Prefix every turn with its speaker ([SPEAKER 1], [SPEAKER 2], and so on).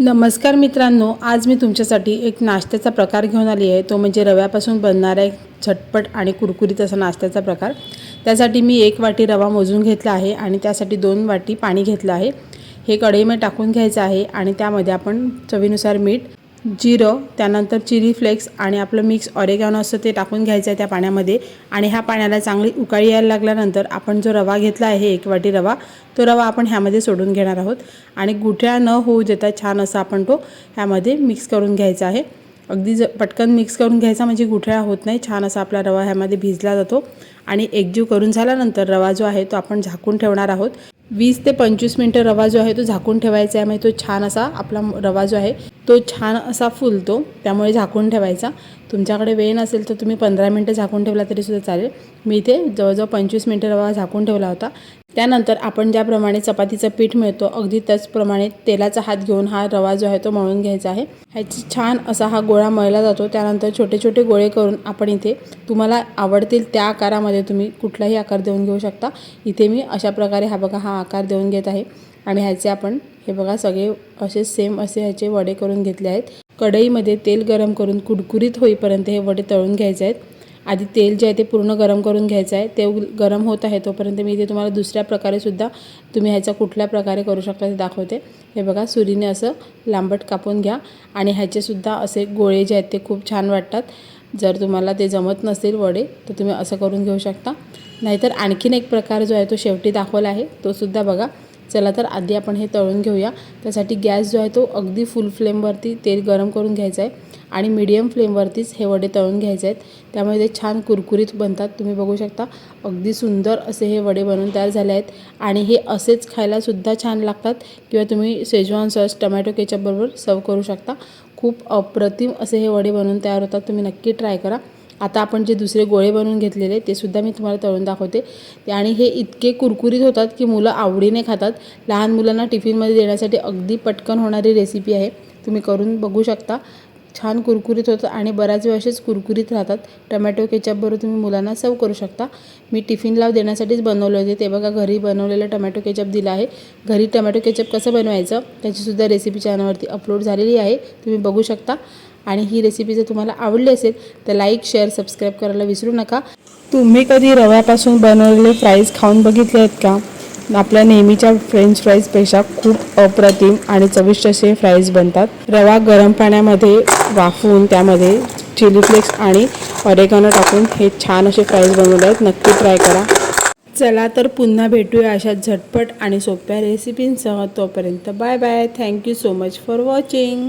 [SPEAKER 1] नमस्कार मित्रांनो आज मी तुमच्यासाठी एक नाश्त्याचा प्रकार घेऊन आली आहे. तो म्हणजे रव्यापासून बनणारा एक झटपट आणि कुरकुरीत असा नाश्त्याचा प्रकार. त्यासाठी मी एक वाटी रवा मोजून घेतला आहे आणि त्यासाठी दोन वाटी पाणी घेतलं आहे. हे कढईमध्ये टाकून घ्यायचं आहे आणि त्यामध्ये आपण चवीनुसार मीठ जिरं त्यानंतर चिली फ्लेक्स आणि आपलं मिक्स ऑरेगॅनो असतं ते टाकून घ्यायचं आहे त्या पाण्यामध्ये. आणि ह्या पाण्याला चांगली उकाळी यायला लागल्यानंतर आपण जो रवा घेतला आहे एक वाटी रवा तो रवा आपण ह्यामध्ये सोडून घेणार आहोत. आणि गुठळ्या न होऊ देता छान असा आपण तो ह्यामध्ये मिक्स करून घ्यायचा आहे. अगदी ज पटकन मिक्स करून घ्यायचा म्हणजे गुठळ्या होत नाही छान असा आपला रवा ह्यामध्ये भिजला जातो. आणि एकजीव करून झाल्यानंतर रवा जो आहे तो आपण झाकून ठेवणार आहोत. वीस ते पंचवीस मिनटं रवा जो आहे तो झाकून ठेवायचा आहे. म्हणजे तो छान असा आपला रवा जो आहे तो छान असा फुलतो. त्यामुळे झाकून ठेवायचा. तुमच्याकडे वेळ नसेल तर तुम्ही पंधरा मिनटं झाकून ठेवला तरीसुद्धा चालेल. मी इथे जवळजवळ पंचवीस मिनटं रवा झाकून ठेवला होता. त्यानंतर आपण ज्याप्रमाणे चपातीचं पीठ मिळतो अगदी त्याचप्रमाणे तेलाचा हात घेऊन हा रवा जो आहे तो मळून घ्यायचा आहे. ह्याची छान असा हा गोळा मळला जातो. त्यानंतर छोटे छोटे गोळे करून आपण इथे तुम्हाला आवडतील त्या आकारामध्ये तुम्ही कुठलाही आकार देऊन घेऊ शकता. इथे मी अशा प्रकारे हा बघा हा आकार देऊन घेत आहे. आणि ह्याचे आपण हे बघा सगळे असे सेम असे ह्याचे वडे करून घेतले आहेत. कढईमध्ये तेल गरम करून कुडकुरीत होईपर्यंत हे वडे तळून घ्यायचे आहेत. आधी तेल जे आहे ते पूर्ण गरम करून घ्यायचं आहे. ते गरम होत आहे तोपर्यंत मी इथे तुम्हाला दुसऱ्या प्रकारे सुद्धा तुम्ही ह्याचा कुठल्या प्रकारे करू शकता ते दाखवते. हे बघा सुरीने असं लांबट कापून घ्या आणि ह्याचेसुद्धा असे गोळे जे आहेत ते खूप छान वाटतात. जर तुम्हाला ते जमत नसेल वडे तर तुम्ही असं करून घेऊ शकता. नाहीतर आणखीन एक प्रकार जो आहे तो शेवटी दाखवला आहे तोसुद्धा बघा. चला तर आधी आपण हे तळून घेऊया. त्यासाठी गॅस जो आहे तो अगदी फुल फ्लेमवरती तेल गरम करून घ्यायचं आहे आणि मीडियम फ्लेमवरतीच हे वडे तळून घ्यायचे आहेत. त्यामुळे ते छान कुरकुरीत बनतात. तुम्ही बघू शकता अगदी सुंदर असे हे वडे बनवून तयार झाले आहेत. आणि हे असेच खायलासुद्धा छान लागतात किंवा तुम्ही शेजवान सॉस टमॅटो केचपबरोबर सर्व करू शकता. खूप अप्रतिम असे हे वडे बनवून तयार होतात. तुम्ही नक्की ट्राय करा. आता आपण जे दुसरे गोळे बनवून घेतलेले ते सुद्धा मी तुम्हाला तळून दाखवते. आणि हे इतके कुरकुरीत होतात की मुलं आवडीने खातात. लहान मुलांना टिफिनमध्ये देण्यासाठी अगदी पटकन होणारी रेसिपी आहे. तुम्ही करून बघू शकता. छान कुरकुरीत होतं आणि बऱ्याच वेळ असेच कुरकुरीत राहतात. टमॅटो केचपबरोबर तुम्ही मुलांना सर्व करू शकता. मी टिफिनला देण्यासाठीच बनवले होते. ते बघा घरी बनवलेलं टमॅटो केचप दिलं आहे. घरी टमॅटो केचप कसं बनवायचं त्याचीसुद्धा रेसिपी चॅनलवरती अपलोड झालेली आहे. तुम्ही बघू शकता. आणि ही रेसिपी जर तुम्हाला आवडली असेल तर लाईक शेअर सबस्क्राईब करायला विसरू नका. तुम्ही कधी रव्यापासून बनवलेले फ्राईज खाऊन बघितले आहेत का? आपल्या नेहमीच्या फ्रेंच फ्राईजपेक्षा खूप अप्रतिम आणि चविष्ट असे फ्राईज बनतात. रवा गरम पाण्यामध्ये वाफवून त्यामध्ये चिली फ्लेक्स आणि ऑरेगानो टाकून हे छान असे फ्राईज बनवले आहेत. नक्की ट्राय करा. चला तर पुन्हा भेटूया अशा झटपट आणि सोप्या रेसिपींसह तोपर्यंत. Bye bye thank you so much for watching